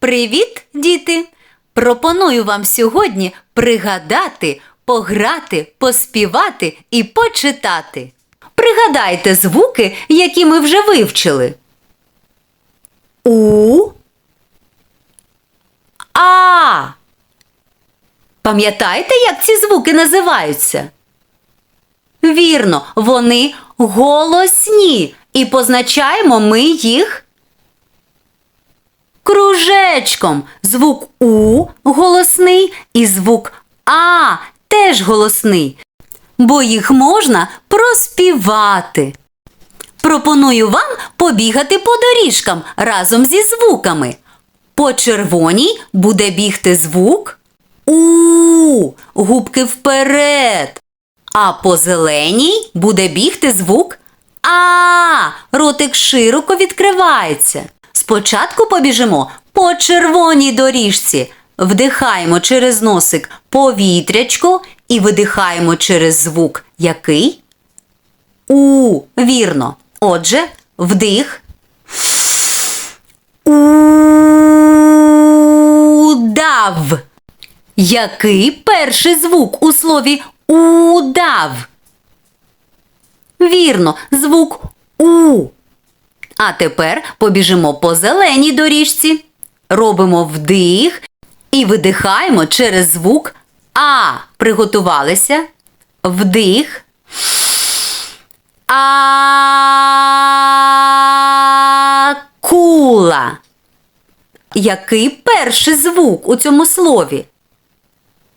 Привіт, діти! Пропоную вам сьогодні пригадати, пограти, поспівати і почитати. Пригадайте звуки, які ми вже вивчили. У. А. Пам'ятаєте, як ці звуки називаються? Вірно, вони голосні, і позначаємо ми їх кружечком. Звук У голосний і звук А теж голосний, бо їх можна проспівати. Пропоную вам побігати по доріжкам разом зі звуками. По червоній буде бігти звук У, губки вперед. А по зеленій буде бігти звук А. Ротик широко відкривається. Спочатку побіжимо по червоній доріжці. Вдихаємо через носик повітрячко і видихаємо через звук який? У. Вірно. Отже, вдих. Удав. Який перший звук у слові удав? Вірно, звук У. А тепер побіжимо по зеленій доріжці. Робимо вдих і видихаємо через звук А. Приготувалися. Вдих. Акула. Який перший звук у цьому слові?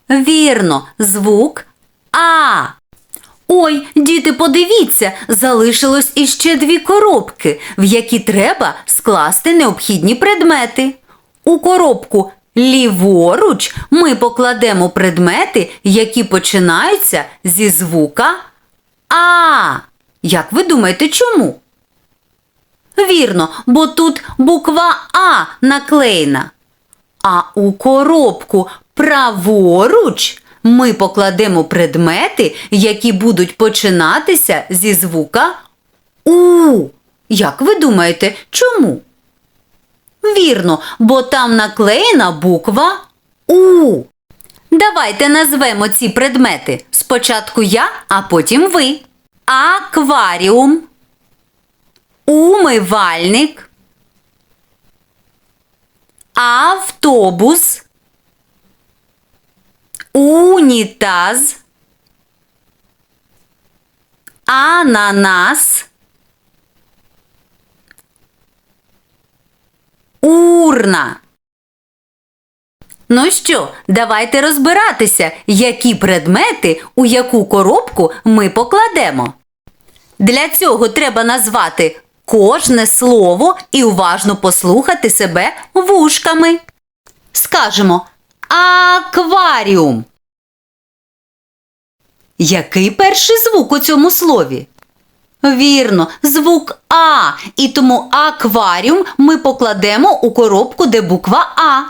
Вірно, звук А. Ой, діти, подивіться, залишилось іще дві коробки, в які треба скласти необхідні предмети. У коробку ліворуч ми покладемо предмети, які починаються зі звука А. Як ви думаєте, чому? Вірно, бо тут буква А наклеєна. А у коробку праворуч ми покладемо предмети, які будуть починатися зі звука У. Як ви думаєте, чому? Вірно, бо там наклеєна буква У. Давайте назвемо ці предмети. Спочатку я, а потім ви. Акваріум. Умивальник. Автобус. Унітаз. Ананас. Урна. Ну що, давайте розбиратися, які предмети у яку коробку ми покладемо. Для цього треба назвати кожне слово і уважно послухати себе вушками. Скажемо акваріум. Який перший звук у цьому слові? Вірно, звук А. І тому акваріум ми покладемо у коробку, де буква А.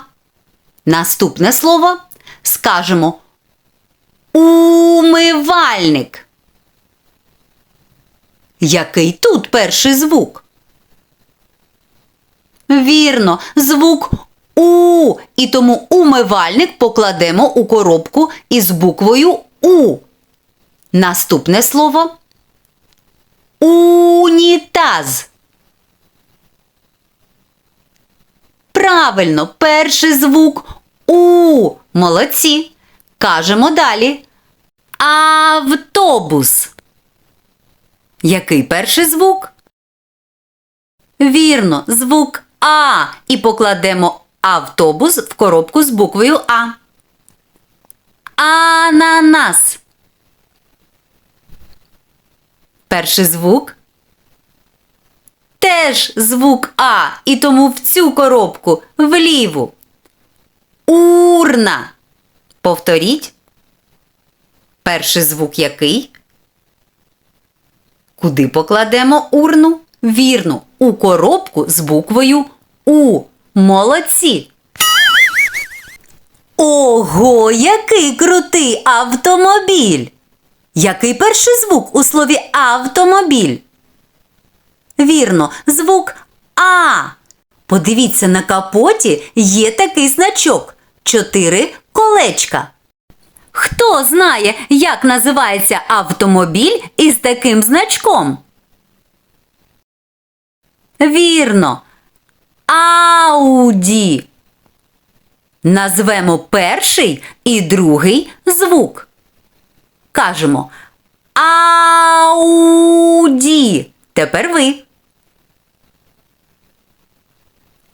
Наступне слово скажемо умивальник. Який тут перший звук? Вірно, звук У. І тому умивальник покладемо у коробку із буквою У. Наступне слово унітаз. Правильно, перший звук У. Молодці. Кажемо далі. Автобус. Який перший звук? Вірно, звук А. І покладемо автобус в коробку з буквою А. Ананас. Перший звук. Теж звук А. І тому в цю коробку вліву. Урна. Повторіть. Перший звук який? Куди покладемо урну? Вірно, у коробку з буквою У. Молодці. Ого, який крутий автомобіль! Який перший звук у слові автомобіль? Вірно, звук А. Подивіться, на капоті є такий значок чотири колечка. Хто знає, як називається автомобіль із таким значком? Вірно. Ауді. Назвемо перший і другий звук. Кажемо Ауді. Тепер ви.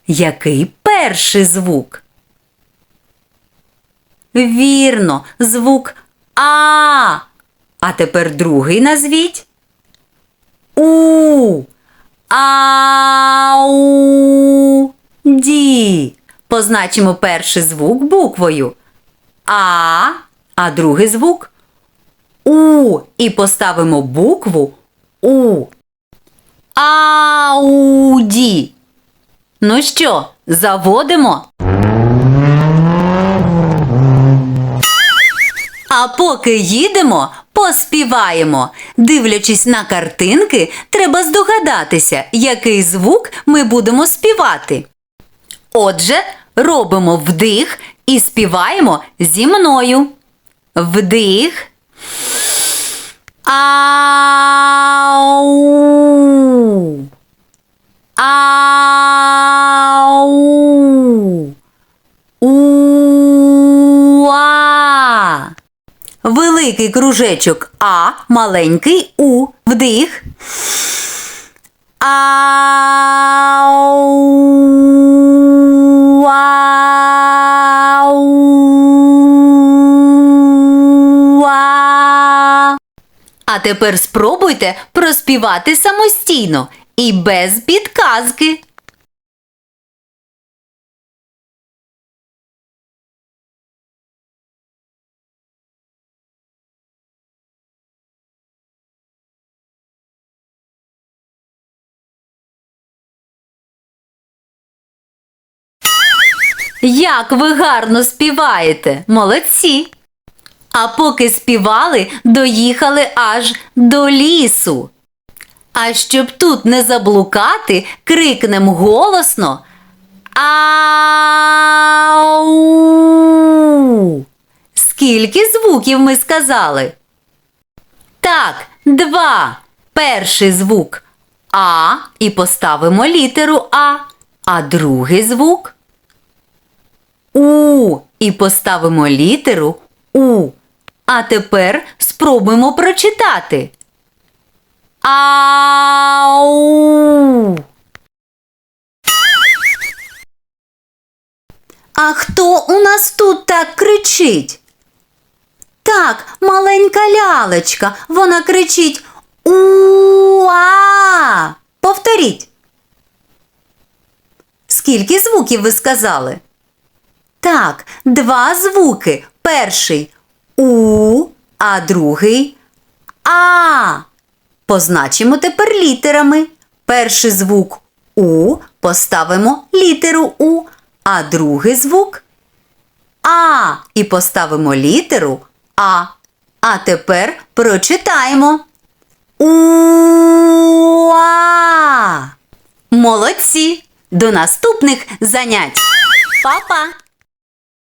Який перший звук? Вірно, звук А. А тепер другий назвіть. У. Ауді. Позначимо перший звук буквою А, а другий звук У. І поставимо букву У. Ауді. Ну що, заводимо? А поки їдемо, поспіваємо. Дивлячись на картинки, треба здогадатися, який звук ми будемо співати. Отже, робимо вдих і співаємо зі мною. Вдих. Ау. Великий кружечок А, маленький У. Вдих. Ау. А тепер спробуйте проспівати самостійно і без підказки. Як ви гарно співаєте! Молодці! А поки співали, доїхали аж до лісу. А щоб тут не заблукати, крикнем голосно Ау! Скільки звуків ми сказали? Так, два. Перший звук А і поставимо літеру А, а другий звук У і поставимо літеру У. А тепер спробуємо прочитати. Ау. А хто у нас тут так кричить? Так, маленька лялечка. Вона кричить Уа. Повторіть. Скільки звуків ви сказали? Так, два звуки. Перший У, а другий А. Позначимо тепер літерами. Перший звук У поставимо літеру У, а другий звук А. І поставимо літеру А. А тепер прочитаємо. Уа! Молодці! До наступних занять! Па-па!